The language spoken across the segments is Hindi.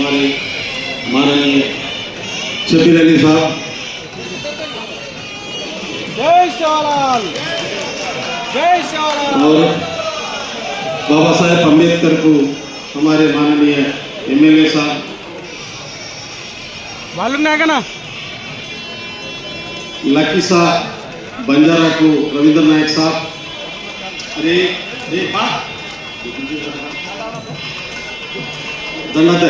हमारे माननीय शबीर अली साहब। जय जय और बाबा साहेब अंबेडकर को हमारे माननीय एमएलए साहब। मालूम नहीं ना? लकी साहब बंजारा को रविंद्र नायक साहब। अरे अरे धन्यवाद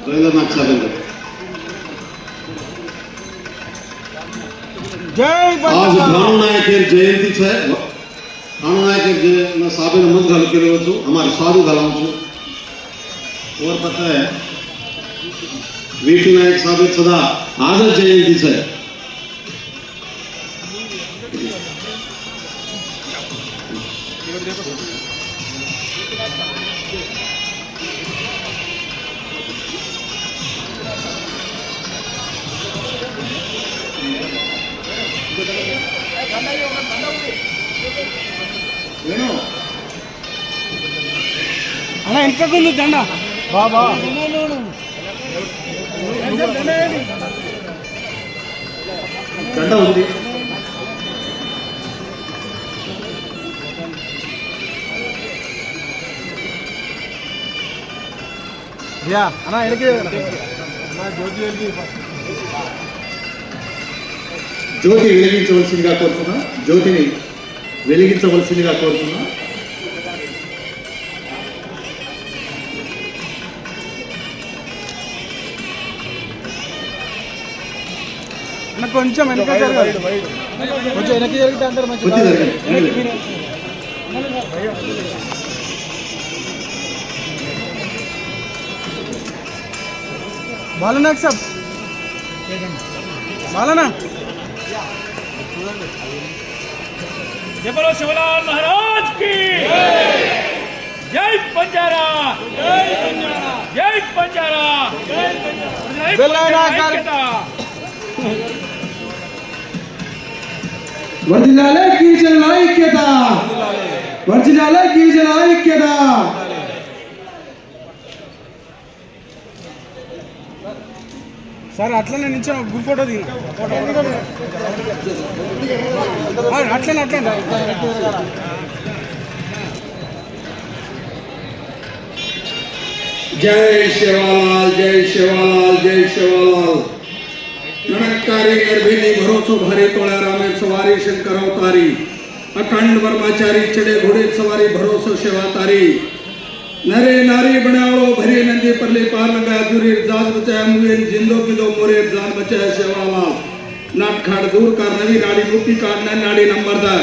रवींद्रनाथ चंद्र આજ ભાનુનાયક જયંતિ છે ભાનુનાયક જયંતિના સાબેને મન ઘાલ કર્યો છું અમારે સારું ઘાલાવું છું ઓર પતા હે વીટી નાયક સાબે સદા આજ જયંતિ છે Thank you. అన్న వెనకకుంది దండ? బాబా దండ ఉంది. యా అన్నా ఎనకి జ్యోతి వెలిగి జ్యోతి వెలిగించవలసిందిగా కోరుతున్నా. జ్యోతిని వెలిగించవలసిందిగా కోరుతున్నా. కొంచెం వెనక జరగాలి. కొంచెం వెనక జరిగితే అందరు బాలనా సాబ్. బాలనా? जबरो शिवलाल महाराज की। जय बंजारा। जय बंजारा। जय बंजारा। वर्जिनालय की जलाई के दा वर्जिनालय की जलाई के दा సార్, అట్లనే నిల్చో గ్రూప్ ఫోటో దిగు అట్లనే అట్లనే. జై శివలాల్ జై శివలాల్ జై శివలాల్. નમસ્કારી ગરભીની ભરોસો ભારે તોળા રામે સવારી શંકર અવતારી અખંડ બ્રહ્મચારી ચડે ઘોડે સવારી ભરોસો સેવા તારી नरे नारी बनावो भरी नंदी परली पार लगा जुरी जाज बचाया मुएन जिंदो किलो मोरे जान बचाया सेवालाल। नाट खाड़ दूर कर नवी नाड़ी मुक्ति काट न नाड़ी नंबर दा।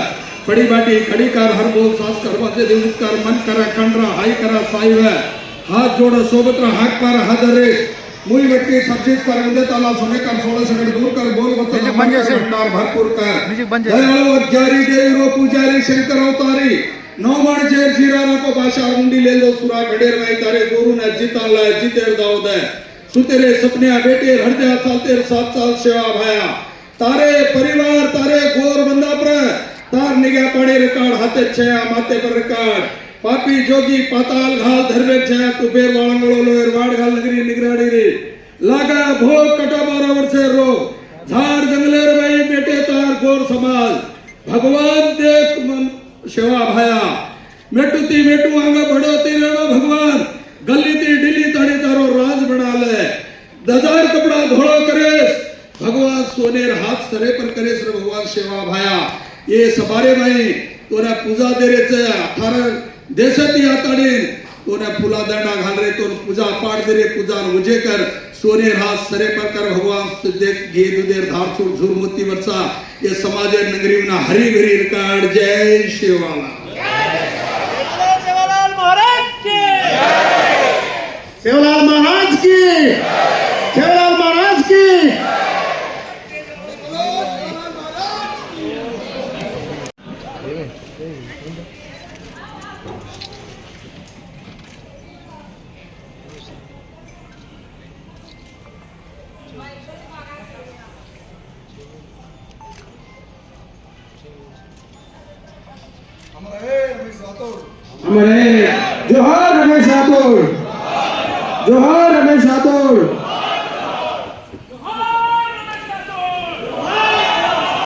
बड़ी बाटी खड़ी कर हर बोल सास कर मध्य दिवस कर मन करा खंडरा हाई करा साई है। हाथ जोड़ो सोबत्र हाथ पर हाथ रे मुई बट्टी सबचीज पर विदे ताला सोने कर सोलह सेकंड दूर कर बोल बच्चा। भरपूर कर। दयाळु अज्जारी देवी रो पुजारी शंकर अवतारी। नौमण जेर जीराना को भाषा मुंडी ले लो सुरा घडेर में तारे गुरु ने जीता लाए, जीतेर दाऊद है। सुतेरे सपने बेटे, हृदय चालते सात साल सेवा भाया। तारे परिवार, तारे गोर बंदा पर तार निगाह पड़े रिकॉर्ड, हाथे छया माथे पर रिकॉर्ड। पापी जोगी, पाताल घाल धर्मे छया कुबेर वाळंगळो लोयर वाड घाल, नगरी निगराडी रे। लागा भोग, कटा बारा वर्षे रोग। झाड जंगलेर बाई, बेटे तार गोर समाज भगवान देख शेवा सेवा भाया. मेटू ती मेटू आंगा बढोती रेणो भगवान. गल्ली ती डिली ताड़ी तारो राज बना ले दजार कपड़ा धोळो करेस. भगवान सोनेर हाथ सरे पर करेस रे भगवान सेवा भाया. ये सबारे माई तोरा पूजा दे रे चे अठारह देशाती आताडीन तो ने पुला दंडा घाल रहे तो पूजा पाठ दे रहे पूजा मुझे कर। सोने हाथ सरे पर कर भगवान तो देख घे दुदेर धार छूर झूर मोती वर्षा ये समाज नगरी ना हरी भरी रिकार्ड। जय शिवाला सेवालाल महाराज की। सेवालाल महाराज की। Thank you. અમારે જોહર રમેશ રાઠોડ જોહર રમેશ રાઠોડ